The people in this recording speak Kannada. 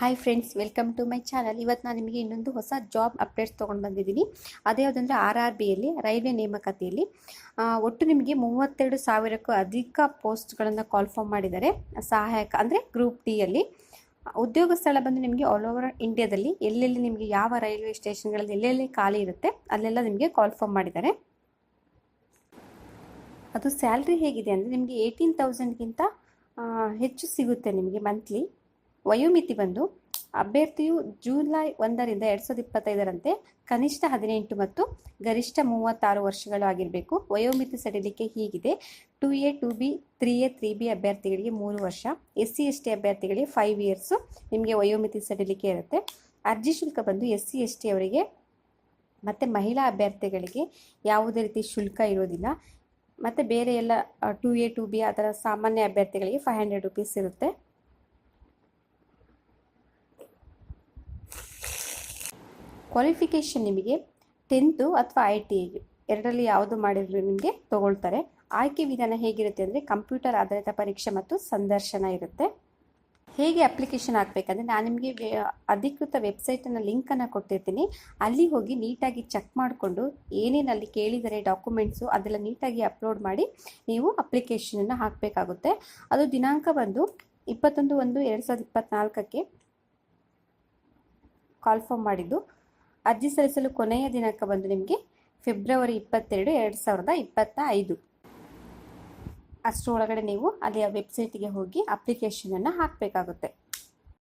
Hi friends welcome to my channel ಇವತ್ತು ನಾನು ನಿಮಗೆ ಇನ್ನೊಂದು ಹೊಸ ಜಾಬ್ ಅಪ್ಡೇಟ್ಸ್ ತೊಗೊಂಡು ಬಂದಿದ್ದೀನಿ. ಅದೇ ಯಾವುದಂದ್ರೆ ಆರ್ ಆರ್ ಬಿಯಲ್ಲಿ ರೈಲ್ವೆ ನೇಮಕಾತಿಯಲ್ಲಿ. ಒಟ್ಟು ನಿಮಗೆ ಮೂವತ್ತೆರಡು ಸಾವಿರಕ್ಕೂ ಅಧಿಕ ಪೋಸ್ಟ್ಗಳನ್ನು ಕಾಲ್ಫಾರ್ಮ್ ಮಾಡಿದ್ದಾರೆ. ಸಹಾಯಕ, ಅಂದರೆ ಗ್ರೂಪ್ ಡಿಯಲ್ಲಿ ಉದ್ಯೋಗ ಸ್ಥಳ ಬಂದು ನಿಮಗೆ ಆಲ್ ಓವರ್ ಇಂಡಿಯಾದಲ್ಲಿ ಎಲ್ಲೆಲ್ಲಿ ನಿಮಗೆ ಯಾವ ರೈಲ್ವೆ ಸ್ಟೇಷನ್ಗಳಲ್ಲಿ ಎಲ್ಲೆಲ್ಲಿ ಖಾಲಿ ಇರುತ್ತೆ, ಅಲ್ಲೆಲ್ಲ ನಿಮಗೆ ಕಾಲ್ಫಾರ್ಮ್ ಮಾಡಿದ್ದಾರೆ. ಅದು ಸ್ಯಾಲ್ರಿ ಹೇಗಿದೆ ಅಂದರೆ ನಿಮಗೆ ಏಯ್ಟೀನ್ ತೌಸಂಡ್ಗಿಂತ ಹೆಚ್ಚು ಸಿಗುತ್ತೆ ನಿಮಗೆ ಮಂತ್ಲಿ ವಯೋಮಿತಿ ಬಂದು ಅಭ್ಯರ್ಥಿಯು ಜುಲೈ ಒಂದರಿಂದ ಎರಡು ಸಾವಿರದ ಇಪ್ಪತ್ತೈದರಂತೆ ಕನಿಷ್ಠ ಹದಿನೆಂಟು ಮತ್ತು ಗರಿಷ್ಠ ಮೂವತ್ತಾರು ವರ್ಷಗಳು ಆಗಿರಬೇಕು. ವಯೋಮಿತಿ ಸಡಿಲಿಕೆ ಹೀಗಿದೆ. Two A, two B, three A, three B ಅಭ್ಯರ್ಥಿಗಳಿಗೆ ಮೂರು ವರ್ಷ. ಎಸ್ ಸಿ, ಎಸ್ ಟಿ ಅಭ್ಯರ್ಥಿಗಳಿಗೆ ಫೈವ್ ಇಯರ್ಸು ನಿಮಗೆ ವಯೋಮಿತಿ ಸಡಿಲಿಕೆ ಇರುತ್ತೆ. ಅರ್ಜಿ ಶುಲ್ಕ ಬಂದು ಎಸ್ ಸಿ, ಎಸ್ ಟಿ ಅವರಿಗೆ ಮತ್ತು ಮಹಿಳಾ ಅಭ್ಯರ್ಥಿಗಳಿಗೆ ಯಾವುದೇ ರೀತಿ ಶುಲ್ಕ ಇರೋದಿಲ್ಲ. ಮತ್ತು ಬೇರೆ ಎಲ್ಲ, ಟು ಎ, ಟು ಬಿ ಆ ಥರ ಸಾಮಾನ್ಯ ಅಭ್ಯರ್ಥಿಗಳಿಗೆ ಫೈವ್ ಹಂಡ್ರೆಡ್ ರುಪೀಸ್ ಇರುತ್ತೆ. ಕ್ವಾಲಿಫಿಕೇಷನ್ ನಿಮಗೆ ಟೆಂತು ಅಥವಾ ಐ ಟಿ ಎರಡರಲ್ಲಿ ಯಾವುದು ಮಾಡಿದ್ರು ನಿಮಗೆ ತಗೊಳ್ತಾರೆ. ಆಯ್ಕೆ ವಿಧಾನ ಹೇಗಿರುತ್ತೆ ಅಂದರೆ ಕಂಪ್ಯೂಟರ್ ಆಧಾರಿತ ಪರೀಕ್ಷೆ ಮತ್ತು ಸಂದರ್ಶನ ಇರುತ್ತೆ. ಹೇಗೆ ಅಪ್ಲಿಕೇಶನ್ ಹಾಕಬೇಕಂದ್ರೆ ನಾನು ನಿಮಗೆ ಅಧಿಕೃತ ವೆಬ್ಸೈಟನ್ನು ಲಿಂಕನ್ನು ಕೊಟ್ಟಿರ್ತೀನಿ. ಅಲ್ಲಿ ಹೋಗಿ ನೀಟಾಗಿ ಚೆಕ್ ಮಾಡಿಕೊಂಡು ಏನೇನು ಅಲ್ಲಿ ಕೇಳಿದರೆ ಡಾಕ್ಯುಮೆಂಟ್ಸು ಅದೆಲ್ಲ ನೀಟಾಗಿ ಅಪ್ಲೋಡ್ ಮಾಡಿ ನೀವು ಅಪ್ಲಿಕೇಶನನ್ನು ಹಾಕಬೇಕಾಗುತ್ತೆ. ಅದು ದಿನಾಂಕ ಬಂದು ಇಪ್ಪತ್ತೊಂದು ಒಂದು ಎರಡು ಸಾವಿರದ ಇಪ್ಪತ್ತ್ನಾಲ್ಕಕ್ಕೆ ಕಾಲ್ಫಾರ್ಮ್ ಮಾಡಿದ್ದು. ಅರ್ಜಿ ಸಲ್ಲಿಸಲು ಕೊನೆಯ ದಿನಾಂಕ ಬಂದು ನಿಮಗೆ ಫೆಬ್ರವರಿ ಇಪ್ಪತ್ತೆರಡು, ಎರಡು ಸಾವಿರದ ಇಪ್ಪತ್ತ ಐದು ಅಷ್ಟರೊಳಗಡೆ ನೀವು ಅಲ್ಲಿ ಆ ವೆಬ್ಸೈಟಿಗೆ ಹೋಗಿ ಅಪ್ಲಿಕೇಶನನ್ನು ಹಾಕಬೇಕಾಗುತ್ತೆ.